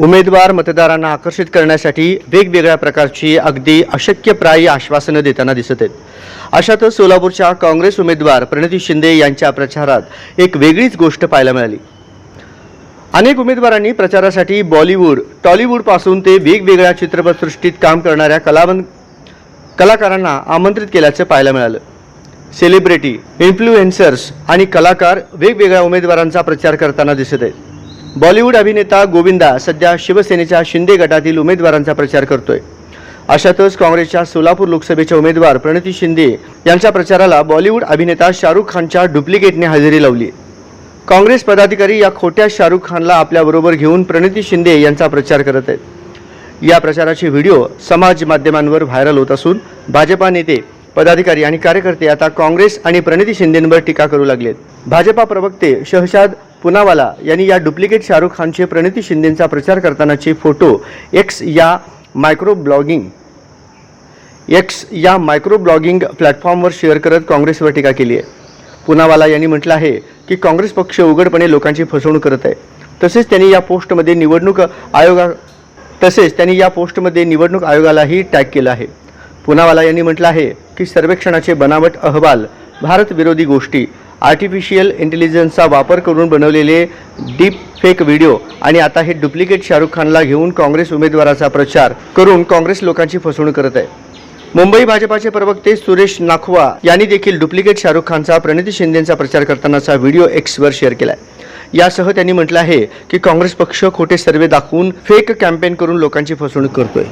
उमेदवार मतदारांना आकर्षित करण्यासाठी वेगवेगळ्या प्रकारची अगदी अशक्यप्रायी आश्वासनं देताना दिसत आहेत. अशातच सोलापूरच्या काँग्रेस उमेदवार प्रणिती शिंदे यांच्या प्रचारात एक वेगळीच गोष्ट पाहायला मिळाली. अनेक उमेदवारांनी प्रचारासाठी बॉलिवूड टॉलिवूडपासून ते वेगवेगळ्या चित्रपटसृष्टीत काम करणाऱ्या कलावंत कलाकारांना आमंत्रित केल्याचं पाहायला मिळालं. सेलिब्रिटी इन्फ्लुएन्सर्स आणि कलाकार वेगवेगळ्या उमेदवारांचा प्रचार करताना दिसत आहेत. बॉलिवूड अभिनेता गोविंदा सध्या शिवसेनेच्या शिंदे गटातील उमेदवारांचा प्रचार करतोय. अशातच काँग्रेसच्या सोलापूर लोकसभेच्या उमेदवार प्रणिती शिंदे यांच्या प्रचाराला बॉलिवूड अभिनेता शाहरुख खानच्या डुप्लिकेटने हजेरी लावली. काँग्रेस पदाधिकारी या खोट्या शाहरुख खानला आपल्याबरोबर घेऊन प्रणिती शिंदे यांचा प्रचार करत आहेत. या प्रचाराचे व्हिडिओ समाज माध्यमांवर व्हायरल होत असून भाजपा नेते पदाधिकारी आणि कार्यकर्ते आता काँग्रेस आणि प्रणिती शिंदेंवर टीका करू लागलेत. भाजपा प्रवक्ते शहशाद पुनावाला यांनी या डुप्लिकेट शाहरुख खानचे प्रणिती शिंदेंचा प्रचार करतानाचे फोटो एक्स या मायक्रो ब्लॉगिंग एक्स या मायक्रो ब्लॉगिंग प्लॅटफॉर्मवर शेअर करत काँग्रेसवर टीका केली आहे. पुनावाला यांनी म्हटलं आहे की काँग्रेस पक्ष उघडपणे लोकांची फसवणूक करत आहे. तसेच त्यांनी या पोस्टमध्ये निवडणूक आयोगा तसेच त्यांनी या पोस्टमध्ये निवडणूक आयोगालाही टॅग केलं आहे. पुनावाला यांनी म्हटलं आहे की सर्वेक्षणाचे बनावट अहवाल भारत विरोधी गोष्टी आर्टिफिशियल इंटेलिजन्सचा वापर करून बनवलेले डीप फेक व्हिडिओ आणि आता हे डुप्लिकेट शाहरुख खानला घेऊन काँग्रेस उमेदवाराचा प्रचार करून काँग्रेस लोकांची फसवणूक करत आहे. मुंबई भाजपाचे प्रवक्ते सुरेश नाखवा यांनी देखील डुप्लिकेट शाहरुख खानचा प्रणिती शिंदेचा प्रचार करतानाचा व्हिडिओ एक्सवर शेअर केलाय. यासह त्यांनी म्हटलं आहे की काँग्रेस पक्ष खोटे सर्वे दाखवून फेक कॅम्पेन करून लोकांची फसवणूक करतोय.